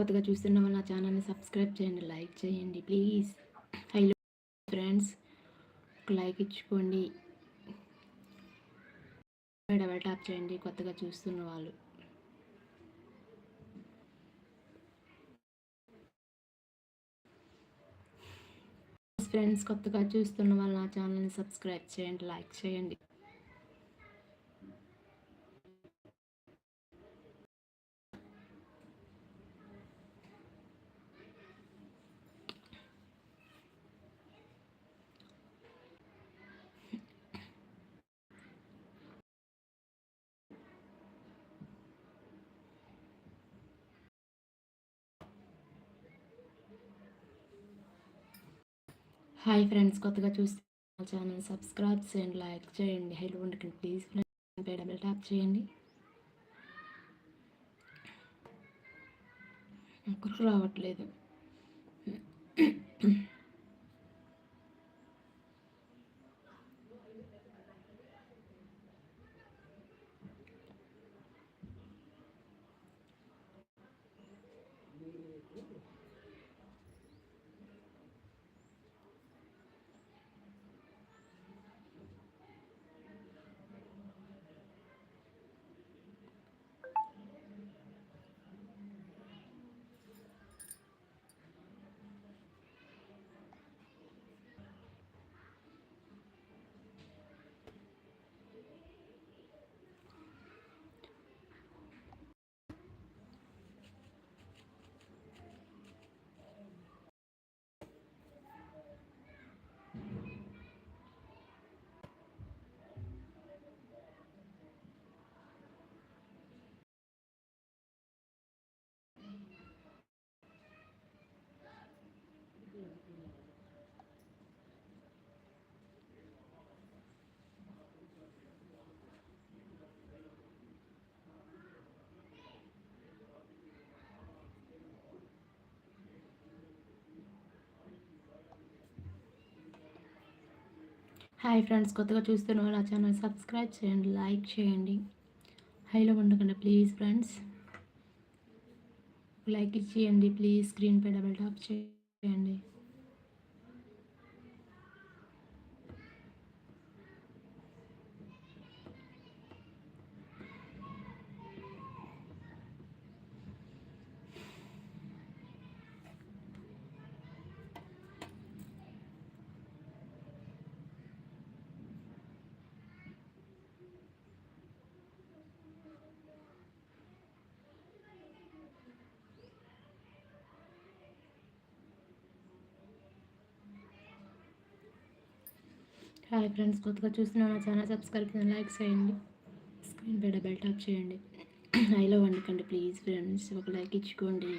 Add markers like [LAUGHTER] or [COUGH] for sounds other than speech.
కొత్తగా చూస్తున్న వాళ్ళు నా ఛానల్ని సబ్స్క్రైబ్ చేయండి లైక్ చేయండి ప్లీజ్. హలో ఫ్రెండ్స్ ఒక లైక్ ఇచ్చుకోండి. డబల్ ట్యాప్ చేయండి కొత్తగా చూస్తున్న వాళ్ళు. ఫ్రెండ్స్ కొత్తగా చూస్తున్న వాళ్ళు నా ఛానల్ని సబ్స్క్రైబ్ చేయండి లైక్ చేయండి. హాయ్ ఫ్రెండ్స్ కొత్తగా చూస్తే ఛానల్ సబ్స్క్రైబ్ చేయండి లైక్ చేయండి. హెల్ ఉండకండి ప్లీజ్ ఫ్రెండ్స్. డబుల్ ట్యాప్ చేయండి. ఒకరు రావట్లేదు. హాయ్ ఫ్రెండ్స్ కొత్తగా చూస్తున్న నా ఛానల్ సబ్స్క్రైబ్ చేయండి లైక్ చేయండి. హైలో ఉండకండి ప్లీజ్ ఫ్రెండ్స్. లైక్ ఇచ్చేయండి ప్లీజ్. స్క్రీన్పై డబల్ టాప్ చేయండి. హాయ్ ఫ్రెండ్స్ కొత్తగా చూస్తున్న నా ఛానల్ సబ్స్క్రైబ్ చేయండి లైక్ చేయండి. స్క్రీన్ పై డబల్ టాప్ చేయండి. [CLEARS THROAT] ఐలో వండుకోండి ప్లీజ్ ఫ్రెండ్స్ ఒక లైక్ ఇచ్చుకోండి.